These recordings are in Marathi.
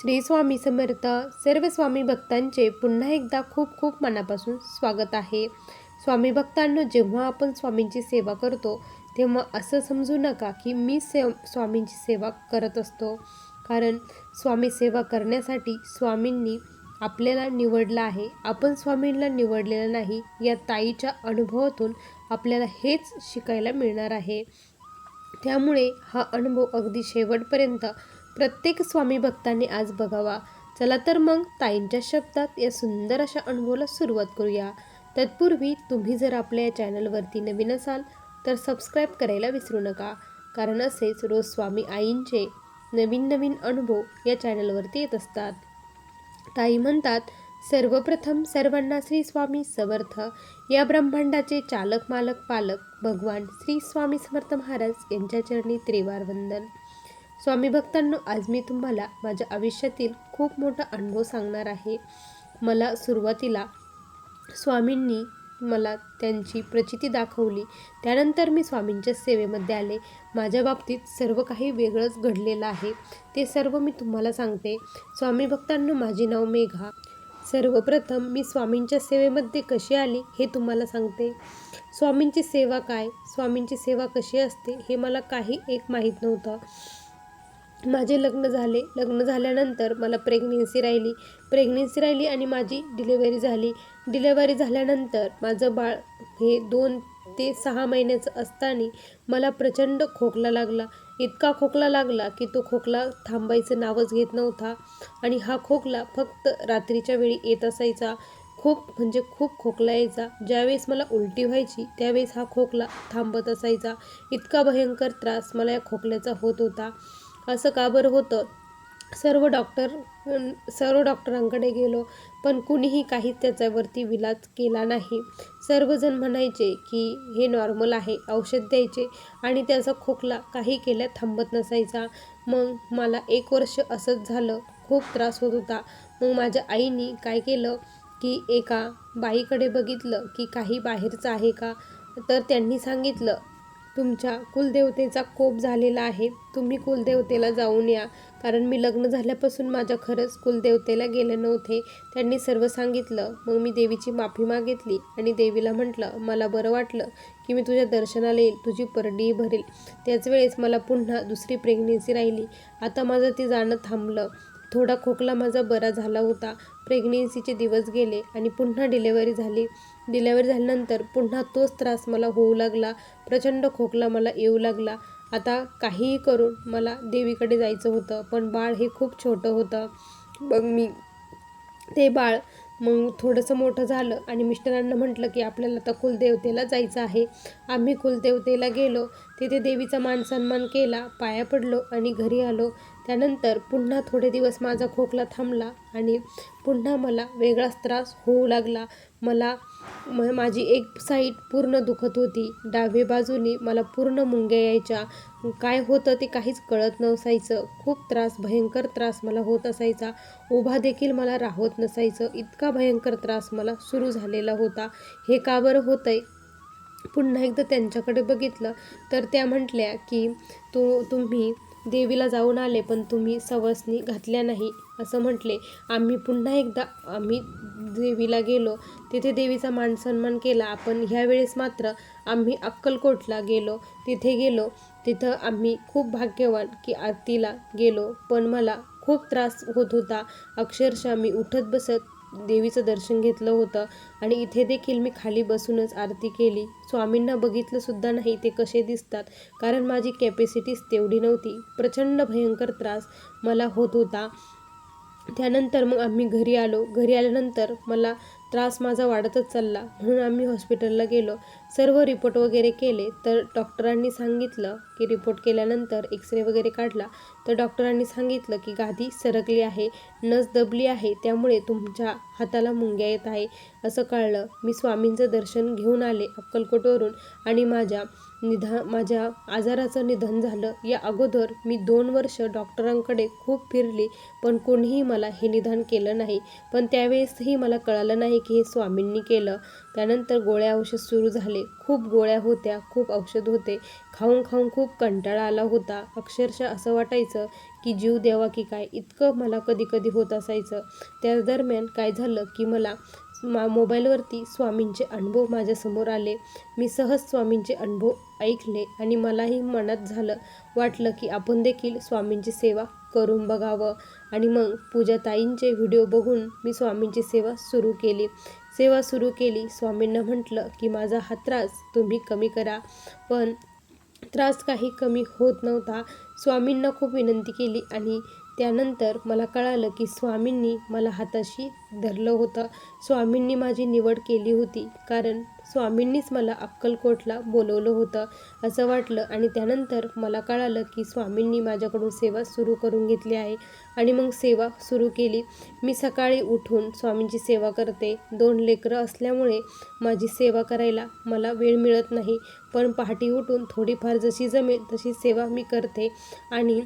श्री स्वामी समर्थ सर्व स्वामी भक्तांचे पुन्हा एकदा खूप खूप मनापासून स्वागत आहे. स्वामी भक्तांनो जेव्हा आपण स्वामींची सेवा करतो तेव्हा असं समजू नका की मी से स्वामींची सेवा करत असतो. कारण स्वामी सेवा करण्यासाठी स्वामींनी आपल्याला निवडलं आहे. आपण स्वामींना निवडलेलं नाही या ताईच्या अनुभवातून आपल्याला हेच शिकायला मिळणार आहे. त्यामुळे हा अनुभव अगदी शेवटपर्यंत प्रत्येक स्वामी भक्तांनी आज बघावा. चला तर मग ताईंच्या शब्दात या सुंदर अशा अनुभवाला सुरुवात करूया. तत्पूर्वी तुम्ही जर आपल्या या चॅनलवरती नवीन असाल तर सबस्क्राईब करायला विसरू नका. कारण असेच रोज स्वामी आईंचे नवीन नवीन अनुभव या चॅनलवरती येत असतात. ताई म्हणतात सर्वप्रथम सर्वांना श्री स्वामी समर्थ. या ब्रह्मांडाचे चालक मालक पालक भगवान श्री स्वामी समर्थ महाराज यांच्या चरणी त्रिवार वंदन. स्वामी भक्तांनो आज मी तुम्हाला माझ्या आयुष्यातील खूप मोठा अनुभव सांगणार आहे. मला सुरुवातीला स्वामींनी मला त्यांची प्रचिती दाखवली. त्यानंतर मी स्वामींच्या सेवेमध्ये आले. माझ्या बाबतीत सर्व काही वेगळंच घडलेलं आहे. ते सर्व मी तुम्हाला सांगते. स्वामी भक्तांनो माझे नाव मेघा. सर्वप्रथम मी स्वामींच्या सेवेमध्ये कशी आली हे तुम्हाला सांगते. स्वामींची सेवा काय? स्वामींची सेवा कशी असते हे मला काही एक माहीत नव्हतं. माझे लग्न झाले. लग्न झाल्यानंतर मला प्रेग्नेन्सी राहिली. प्रेग्नेन्सी राहिली आणि माझी डिलेवरी झाली. डिलेवरी झाल्यानंतर माझं बाळ हे दोन ते सहा महिन्याचं असताना मला प्रचंड खोकला लागला. इतका खोकला लागला की तो खोकला थांबायचं नावच घेत नव्हता आणि हा खोकला फक्त रात्रीच्या वेळी येत असायचा. खूप म्हणजे खूप खोकला यायचा. ज्यावेळेस मला उलटी व्हायची त्यावेळेस हा खोकला थांबत असायचा. इतका भयंकर त्रास मला या खोकल्याचा होत होता. असं का बरं होतं? सर्व डॉक्टर सर्व डॉक्टरांकडे गेलो पण कुणीही काही त्याच्यावरती विलाज केला नाही. सर्वजण म्हणायचे की हे नॉर्मल आहे औषध द्यायचे. आणि त्याचा खोकला काही केल्या थांबत नसायचा. मग मला एक वर्ष असंच झालं. खूप त्रास होत होता. मग माझ्या आईनी काय केलं की एका बाईकडे बघितलं की काही बाहेरचं आहे का? तर त्यांनी सांगितलं तुमच्या कुलदेवतेचा कोप झालेला आहे. तुम्ही कुलदेवतेला जाऊन या. कारण मी लग्न झाल्यापासून माझ्या खरंच कुलदेवतेला गेले नव्हते. त्यांनी सर्व सांगितलं. मग मी देवीची माफी मागितली आणि देवीला म्हटलं मला बरं वाटलं की मी तुझ्या दर्शनाला येईल. तुझी परडी भरेल. त्याच वेळेस मला पुन्हा दुसरी प्रेग्नेन्सी राहिली. आता माझं ते जाणं थांबलं. थोडा खोकला माझा बरा झाला होता. प्रेग्नेन्सीचे दिवस गेले आणि पुन्हा डिलेवरी झाली. डिलेवरी झाल्यानंतर पुन्हा तोच त्रास मला होऊ लागला. प्रचंड खोकला मला येऊ लागला. आता काहीही करून मला देवीकडे जायचं होतं पण बाळ हे खूप छोटं होतं. मग मी ते बाळ मग थोडंसं मोठं झालं आणि मिस्टरांना म्हटलं की आपल्याला आता कुलदेवतेला जायचं आहे. आम्ही कुलदेवतेला गेलो. तिथे देवीचा मान सन्मान केला पाया पडलो आणि घरी आलो. त्यानंतर पुन्हा थोडे दिवस माझा खोकला थांबला आणि पुन्हा मला वेगळाच त्रास होऊ लागला. मला म माझी एक साईड पूर्ण दुखत होती. डावे बाजूनी मला पूर्ण मुंग्या यायच्या. काय होतं ते काहीच कळत नसायचं. खूप त्रास भयंकर त्रास मला होत असायचा. उभा देखील मला राहत नसायचं. इतका भयंकर त्रास मला सुरू झालेला होता. हे का बरं होतं आहे पुन्हा एकदा त्यांच्याकडे बघितलं तर त्या म्हटल्या की तू तुम्ही देवीला जाऊन आले पण तुम्ही सवसनी घातल्या नाही असं म्हटले. आम्ही पुन्हा एकदा आम्ही देवीला गेलो. तिथे देवीचा मान सन्मान केला. आपण ह्यावेळेस मात्र आम्ही अक्कलकोटला गेलो. तिथे गेलो. तिथं आम्ही खूप भाग्यवान की आरतीला गेलो. पण मला खूप त्रास होत होता. अक्षरशः मी उठत बसत देवीचं दर्शन घेतलं होतं. आणि इथे देखील मी खाली बसूनच आरती केली. स्वामींना बघितलं सुद्धा नाही ते कसे दिसतात. कारण माझी कॅपॅसिटीच तेवढी नव्हती. प्रचंड भयंकर त्रास मला होत होता. त्यानंतर मग आम्ही घरी आलो. घरी आल्यानंतर मला त्रास माझा वाढतच चालला. म्हणून आम्ही हॉस्पिटलला गेलो. सर्व रिपोर्ट वगैरे केले तर डॉक्टरांनी सांगितलं की रिपोर्ट केल्यानंतर एक्सरे वगैरे काढला. तर डॉक्टरांनी सांगितलं की गादी सरकली आहे नस दबली आहे त्यामुळे तुमच्या हाताला मुंग्या येत आहे. असं कळलं. मी स्वामींचं दर्शन घेऊन आले अक्कलकोटवरून आणि माझ्या निधा माझ्या आजाराचं निधन झालं. या अगोदर मी दोन वर्ष डॉक्टरांकडे खूप फिरली पण कोणीही मला हे निदान केलं नाही. पण त्यावेळेसही मला कळालं नाही की हे स्वामींनी केलं. त्यानंतर गोळ्या औषध सुरू झाले. खूप गोळ्या होत्या खूप औषध होते. खाऊन खाऊन खूप कंटाळा आला होता. अक्षरशः असं वाटायचं की जीव द्यावा की काय? इतकं मला कधी कधी होत असायचं. त्या दरम्यान काय झालं की मला मा मोबाईलवरती स्वामींचे अनुभव माझ्यासमोर आले. मी सहज स्वामींचे अनुभव ऐकले आणि मलाही मनात झालं वाटलं की आपण देखील स्वामींची सेवा करून बघावं. आणि मग पूजाताईंचे व्हिडिओ बघून मी स्वामींची सेवा सुरू केली. सेवा सुरू केली. स्वामींना म्हटलं की माझा हा त्रास तुम्ही कमी करा. पण त्रास काही कमी होत नव्हता. स्वामींना खूप विनंती केली आणि त्यानंतर मला कळालं की स्वामींनी मला हाताशी धरलं होतं. स्वामींनी माझी निवड केली होती कारण स्वामींनीच मला अक्कलकोटला बोलवलं होतं असं वाटलं. आणि त्यानंतर मला कळालं की स्वामींनी माझ्याकडून सेवा सुरू करून घेतली आहे. आणि मग सेवा सुरू केली. मी सकाळी उठून स्वामींची सेवा करते. दोन लेकरं असल्यामुळे माझी सेवा करायला मला वेळ मिळत नाही. पण पहाटे उठून थोडीफार जशी जमेल तशी सेवा मी करते. आणि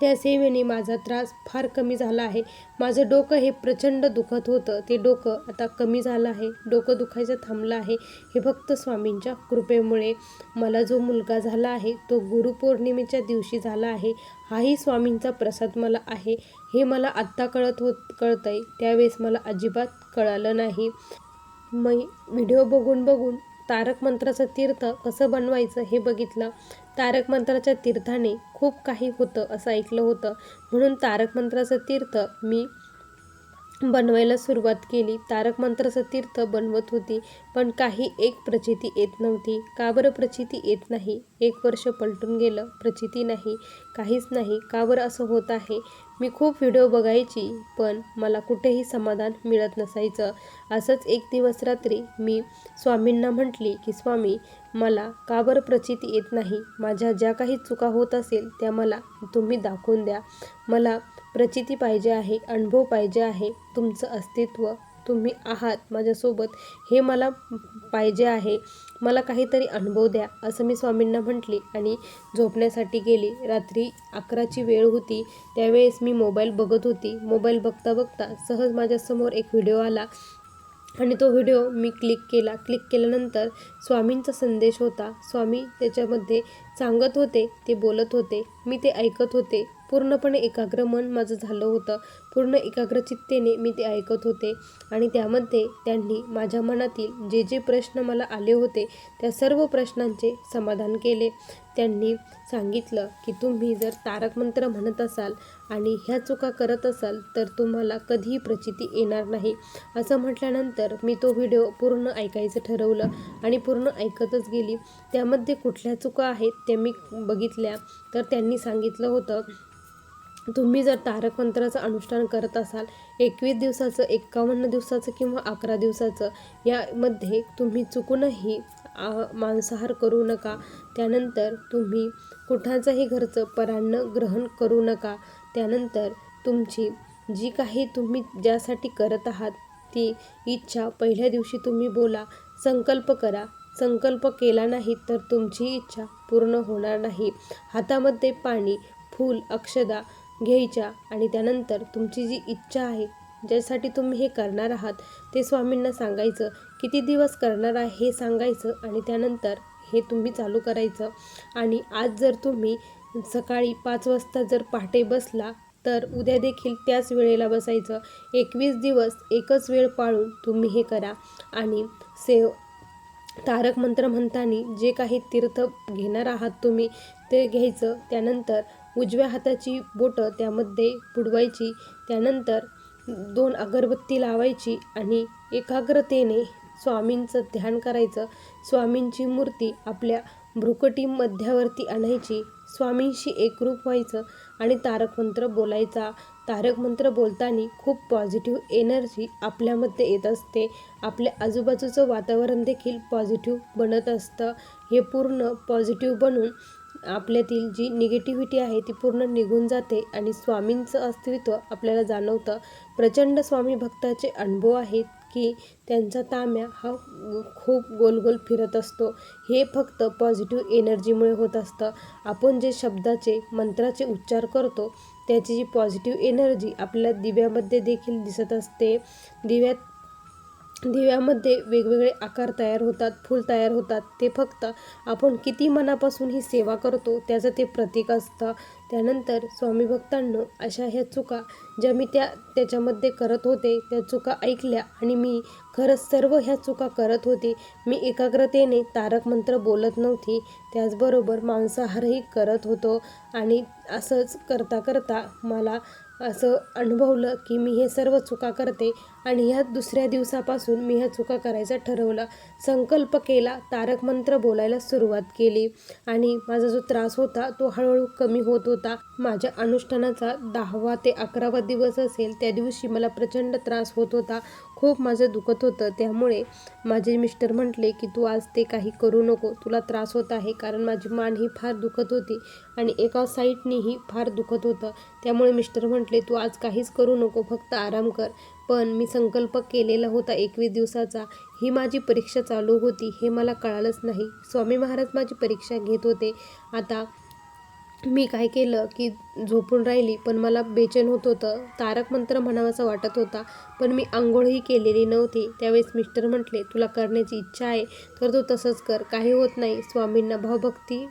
त्या सेवेने माझा त्रास फार कमी झाला आहे. माझं डोकं हे प्रचंड दुखत होतं. ते डोकं आता कमी झालं आहे. डोकं दुखायचं थांबलं आहे. हे फक्त स्वामींच्या कृपेमुळे मला जो मुलगा झाला आहे तो गुरुपौर्णिमेच्या दिवशी झाला आहे. हाही स्वामींचा प्रसाद मला आहे. हे मला आत्ता कळत होत कळतं आहे त्यावेळेस मला अजिबात कळालं नाही. मी व्हिडिओ बघून बघून तारक मंत्राचं तीर्थ कसं बनवायचं हे बघितलं. तारक मंत्राच्या तीर्थाने खूप काही होतं असं ऐकलं होतं. म्हणून तारक मंत्राचं तीर्थ मी बनवायला सुरुवात केली. तारक मंत्राचं तीर्थ बनवत होती पण काही एक प्रचिती येत नव्हती. का बरं प्रचिती येत नाही? एक वर्ष पलटून गेलं. प्रचिती नाही काहीच नाही. का बरं असं होत आहे? मी खूप व्हिडिओ बघायची पण मला कुठेही समाधान मिळत नसायचं. असंच एक दिवस रात्री मी स्वामींना म्हटली की स्वामी मला का बरं प्रचिती येत नाही? माझ्या ज्या काही चुका होत असेल त्या मला तुम्ही दाखवून द्या. मला प्रचिती पाहिजे आहे अनुभव पाहिजे आहे तुमचं अस्तित्व तुम्ही आहात माझ्यासोबत हे मला पाहिजे आहे. मला काहीतरी अनुभव द्या असं मी स्वामींना म्हटली आणि झोपण्यासाठी गेली. रात्री अकराची वेळ होती त्यावेळेस मी मोबाईल बघत होती. मोबाईल बघता बघता सहज माझ्यासमोर एक व्हिडिओ आला आणि तो व्हिडिओ मी क्लिक केला. क्लिक केल्यानंतर स्वामींचा संदेश होता. स्वामी त्याच्यामध्ये सांगत होते ते बोलत होते मी ते ऐकत होते. पूर्णपणे एकाग्र मन माझं झालं होतं. पूर्ण एकाग्र चित्तेने मी ते ऐकत होते आणि त्यामध्ये त्यांनी माझ्या मनातील जे जे प्रश्न मला आले होते त्या सर्व प्रश्नांचे समाधान केले. त्यांनी सांगितलं की तुम्ही जर तारक मंत्र म्हणत असाल आणि ह्या चुका करत असाल तर तुम्हाला कधीही प्रचिती येणार नाही. असं म्हटल्यानंतर मी तो व्हिडिओ पूर्ण ऐकायचं ठरवलं आणि पूर्ण ऐकतच गेली. त्यामध्ये कुठल्या चुका आहेत त्या मी बघितल्या. तर त्यांनी सांगितलं होतं तुम्ही जर तारक मंत्राचं अनुष्ठान करत असाल एकवीस दिवसाचं एक्कावन्न दिवसाचं किंवा अकरा दिवसाचं यामध्ये तुम्ही चुकूनही मांसाहार करू नका. त्यानंतर तुम्ही कुठाचंही घरचं परान्न ग्रहण करू नका. त्यानंतर तुमची जी काही तुम्ही ज्यासाठी करत आहात ती इच्छा पहिल्या दिवशी तुम्ही बोला संकल्प करा. संकल्प केला नाही तर तुमची इच्छा पूर्ण होणार नाही. हातामध्ये पाणी फूल अक्षदा घ्यायच्या आणि त्यानंतर तुमची जी इच्छा आहे ज्यासाठी तुम्ही हे करणार आहात ते स्वामींना सांगायचं. किती दिवस करणार आहे हे सांगायचं आणि त्यानंतर हे तुम्ही चालू करायचं. आणि आज जर तुम्ही सकाळी पाच वाजता जर पहाटे बसला तर उद्या देखील त्याच वेळेला बसायचं. एकवीस दिवस एकच वेळ पाळून तुम्ही हे करा. आणि सेव तारक मंत्र म्हणताना जे काही तीर्थ घेणार आहात तुम्ही ते घ्यायचं. त्यानंतर उजव्या हाताची बोटं त्यामध्ये बुडवायची. त्यानंतर दोन अगरबत्ती लावायची आणि एकाग्रतेने स्वामींचं ध्यान करायचं. स्वामींची मूर्ती आपल्या भ्रुकटी मध्यावरती आणायची. स्वामींशी एकरूप व्हायचं आणि तारक मंत्र बोलायचा. तारक मंत्र बोलताना खूप पॉझिटिव्ह एनर्जी आपल्यामध्ये येत असते. आपल्या आजूबाजूचं वातावरण देखील पॉझिटिव्ह बनत असतं. हे पूर्ण पॉझिटिव्ह बनून आपल्यातील जी निगेटिव्हिटी आहे ती पूर्ण निघून जाते आणि स्वामींचं अस्तित्व आपल्याला जाणवतं. प्रचंड स्वामी भक्ताचे अनुभव आहेत की त्यांचा ताम्या हा खूप गोल गोल फिरत असतो. हे फक्त पॉझिटिव्ह एनर्जीमुळे होत असतं. आपण जे शब्दाचे मंत्राचे उच्चार करतो त्याची जी पॉझिटिव्ह एनर्जी आपल्या दिव्यामध्ये देखील दिसत असते. दिव्यात दिव्यामध्ये वेगवेगळे आकार तयार होतात फूल तयार होतात. ते फक्त आपण किती मनापासून ही सेवा करतो त्याचं ते प्रतीक असतं. त्यानंतर स्वामी भक्तांनो अशा ह्या चुका ज्या मी त्या त्याच्यामध्ये करत होते त्या चुका ऐकल्या आणि मी खरंच सर्व ह्या चुका करत होते. मी एकाग्रतेने तारक मंत्र बोलत नव्हती. त्याचबरोबर मांसाहारही करत होतो आणि असंच करता करता मला असं अनुभवलं की मी हे सर्व चुका करते आणि ह्या दुसऱ्या दिवसापासून मी ह्या चुका करायचं ठरवलं. संकल्प केला तारक मंत्र बोलायला सुरुवात केली आणि माझा जो त्रास होता तो हळूहळू कमी होत होता. माझ्या अनुष्ठानाचा दहावा ते अकरावा दिवस असेल त्या दिवशी मला प्रचंड त्रास होत होता. खूप माझं दुखत होतं. त्यामुळे माझे मिस्टर म्हटले की तू आज ते काही करू नको. तुला त्रास होत आहे कारण माझी मान ही फार दुखत होती आणि एका साईडनीही फार दुखत होतं. त्यामुळे मिस्टर म्हटले तू आज काहीच करू नको. फक्त आराम कर. पण मी संकल्प केलेला होता एकवीस दिवसाचा. ही माझी परीक्षा चालू होती हे मला कळालंच नाही. स्वामी महाराज माझी परीक्षा घेत होते. आता मी काय केलं की झोपून राहिली पण मला बेचैन होत होतं. तारक मंत्र म्हणावासा वाटत होता पण मी आंघोळही केलेली नव्हती. त्यावेळेस मिस्टर म्हटले तुला करण्याची इच्छा आहे तर तू तसंच कर. काही होत नाही. स्वामींना भावभक्ती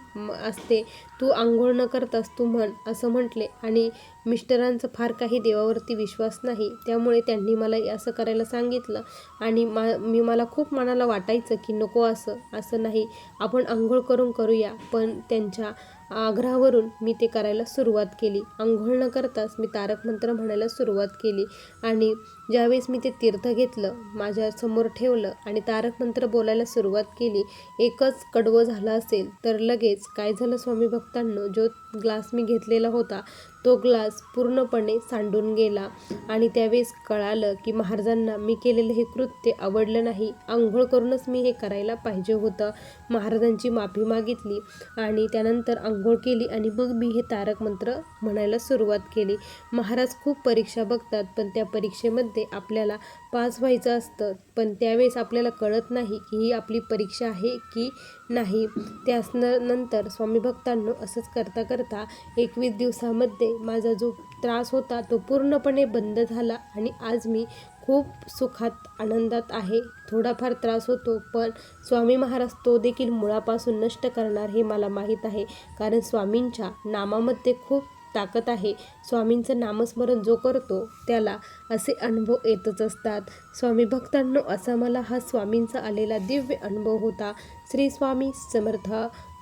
असते. तू आंघोळ न करतास तू म्हण असं म्हटले. आणि मिस्टरांचं फार काही देवावरती विश्वास नाही. त्यामुळे त्यांनी मला असं करायला सांगितलं. आणि मा मी मला खूप मनाला वाटायचं की नको असं असं नाही. आपण आंघोळ करून करूया. पण त्यांच्या आग्रहावरून मी ते करायला सुरुवात केली. आंघोळ न करताच मी तारक मंत्र म्हणायला सुरुवात केली आणि ज्यावेळेस मी ते तीर्थ घेतलं माझ्यासमोर ठेवलं आणि तारक मंत्र बोलायला सुरुवात केली एकच कडवं झालं असेल तर लगेच काय झालं स्वामी भक्तांनो? जो ग्लास मी घेतलेला होता तो ग्लास पूर्णपणे सांडून गेला आणि त्यावेळेस कळालं की महाराजांना मी केलेलं हे कृत्य आवडलं नाही. आंघोळ करूनच मी हे करायला पाहिजे होतं. महाराजांची माफी मागितली आणि त्यानंतर आंघोळ केली आणि मग मी हे तारक मंत्र म्हणायला सुरुवात केली. महाराज खूप परीक्षा बघतात पण त्या परीक्षेमध्ये आपल्याला पास व्हायचं असतं. पण त्यावेळेस आपल्याला कळत नाही की ही आपली परीक्षा आहे की नाही. त्यासन नंतर स्वामी भक्तांनो असंच करता करता एकवीस दिवसामध्ये माझा जो त्रास होता तो पूर्णपणे बंद झाला आणि आज मी खूप सुखात आनंदात आहे. थोडाफार त्रास होतो पण स्वामी महाराज तो देखील मुळापासून नष्ट करणार हे मला माहीत आहे. कारण स्वामींच्या नामामध्ये खूप ताकद आहे. स्वामींचं नामस्मरण जो करतो त्याला असे अनुभव येतच असतात. स्वामी भक्तांनो असा मला हा स्वामींचा आलेला दिव्य अनुभव होता. श्री स्वामी समर्थ.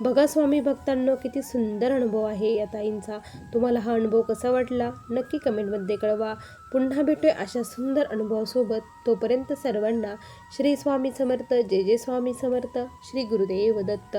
बघा स्वामी भक्तांनो किती सुंदर अनुभव आहे या ताईंचा. तुम्हाला हा अनुभव कसा वाटला? नक्की कमेंटमध्ये कळवा. पुन्हा भेटूया अशा सुंदर अनुभवासोबत. तोपर्यंत सर्वांना श्री स्वामी समर्थ. जय जय स्वामी समर्थ. श्री गुरुदेव दत्त.